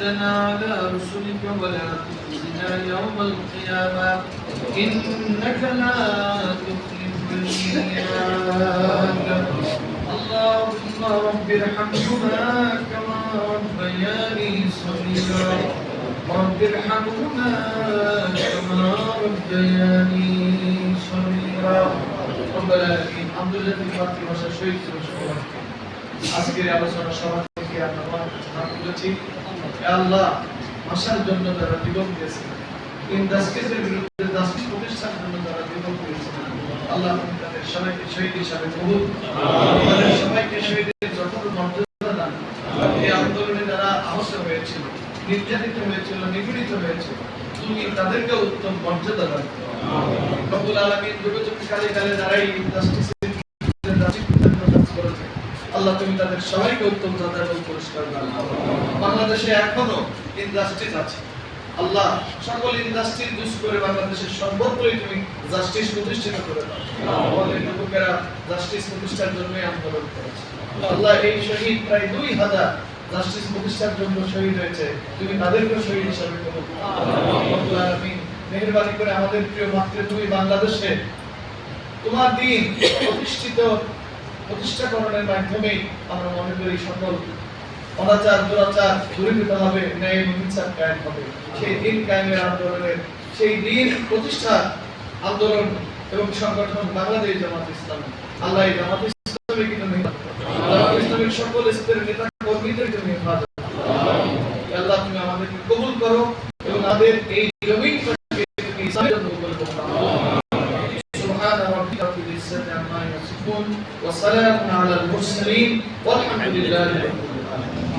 حجتنا على رسلك ولا تخزنا يوم القيامة. إنك لا تخلف الميعاد. اللهم رب ارحمهما كما ربياني صغيرا. رب ارحمهما كما ربياني صغيرا. ربنا العالمين. الحمد لله في فاطمة شيخ وشكرا أذكر يا رسول الله করেছি আল্লাহ আসার জন্য যারা জীবন দিয়েছেন ইন্ডাস্ট্রিজের বিরুদ্ধে জাস্টিস প্রতিষ্ঠার জন্য যারা জীবন দিয়েছেন আল্লাহ তাদের সবাইকে শহীদ হিসাবে কবুল তাদের সবাইকে শহীদের যত মর্যাদা দান এই আন্দোলনে যারা আহত হয়েছিল নির্যাতিত হয়েছিল নিপীড়িত হয়েছিল তুমি তাদেরকে উত্তম মর্যাদা দান রব্বুল আলামিন যুগে যুগে কালে কালে যারা এই আল্লাহ তুমি তাদের সবাইকে উত্তম জাদা এবং পুরস্কার দান। বাংলাদেশে এখনও ইন্ডাস্ট্রিজ আছে। আল্লাহ সকল ইন্ডাস্ট্রি ইউজ করে বাংলাদেশের সর্বত্রই তুমি জাস্টিস প্রতিষ্ঠিত করে দাও। আমাদের যুবকেরা জাস্টিস প্রতিষ্ঠার জন্য আন্দোলন করেছে। আল্লাহ এই শহীদ প্রায় দুই হাজার জাস্টিস প্রতিষ্ঠার জন্য শহীদ হয়েছে। তুমি তাদেরকে শহীদ হিসাবে করো। আলামিন করে আমাদের প্রিয় মাতৃভূমি বাংলাদেশে তোমার দিন প্রতিষ্ঠিত প্রতিষ্ঠাকরণের মাধ্যমে আমরা মনে করি সকল অনাচার দুরাচার দূরীভূত হবে ন্যায় এবং ইনসাফ কায়েম হবে সেই দিন কায়েমের আন্দোলনের সেই দিন প্রতিষ্ঠা আন্দোলন এবং সংগঠন বাংলাদেশ জামাত ইসলাম আল্লাহ এই জামাত ইসলামে কিন্তু জামাত ইসলামের সকল স্তরের নেতা কর্মীদের তুমি হেফাজত করো। আল্লাহ তুমি আমাদেরকে কবুল করো এবং আমাদের এই জমিনটাকে তুমি ইসলামের জন্য কবুল করো سبحان ربك رب العزة عما يصفون وسلام على المرسلين والحمد لله رب العالمين Amén.